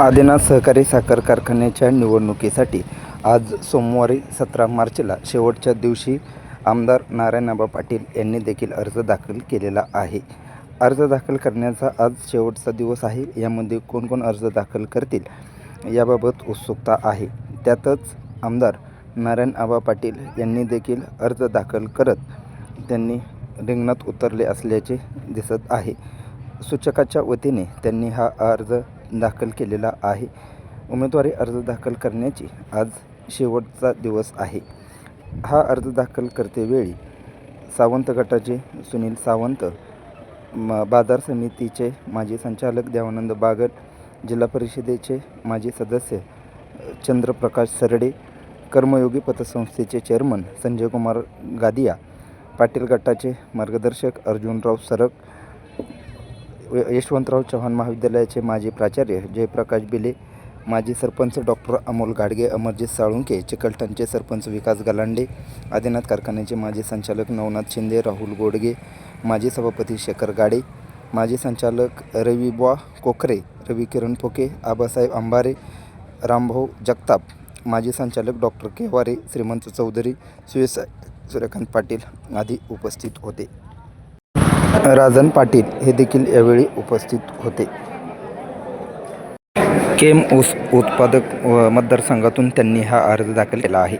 आदिनाथ सहकारी साखर कारखान्याच्या निवडणुकीसाठी आज सोमवारी सतरा मार्चला शेवटच्या दिवशी आमदार नारायणबाबा पाटील यांनी देखील अर्ज दाखल केलेला आहे. अर्ज दाखल करण्याचा आज शेवटचा दिवस आहे. यामध्ये कोण कोण अर्ज दाखल करतील याबाबत उत्सुकता आहे. त्यातच आमदार नारायण आबा पाटील यांनी देखील अर्ज दाखल करत त्यांनी रिंगणात उतरले असल्याचे दिसत आहे. सूचकाच्या वतीने त्यांनी हा अर्ज दाखल केलेला आहे. उमेदवारी अर्ज दाखल करण्याची आज शेवटचा दिवस आहे. हा अर्ज दाखल करतेवेळी सावंत गटाचे सुनील सावंत म बाजार समितीचे माजी संचालक देवानंद बागट जिल्हा परिषदेचे माजी सदस्य चंद्रप्रकाश सरडे कर्मयोगी पतसंस्थेचे चेअरमन संजय कुमार गादिया पाटील गटाचे मार्गदर्शक अर्जुनराव सरक यशवंतराव चव्हाण महाविद्यालयाचे माजी प्राचार्य जयप्रकाश बिले माजी सरपंच डॉक्टर अमोल गाडगे अमरजित साळुंके चिकलठाणचे सरपंच विकास गलांडे आदिनाथ कारखान्याचे माजी संचालक नवनाथ शिंदे राहुल गोडगे माजी सभापती शेखर गाडे माजी संचालक रविबुवा कोखरे रवी किरण फोके आबासाहेब अंबारे रामभाऊ जगताप माजी संचालक डॉक्टर केवारे श्रीमंत चौधरी सुयसा सूर्यकांत पाटील आदी उपस्थित होते. राजन पाटील हे देखील यावेळी उपस्थित होते. केम ऊस उत्पादक व मतदारसंघातून त्यांनी हा अर्ज दाखल केला आहे.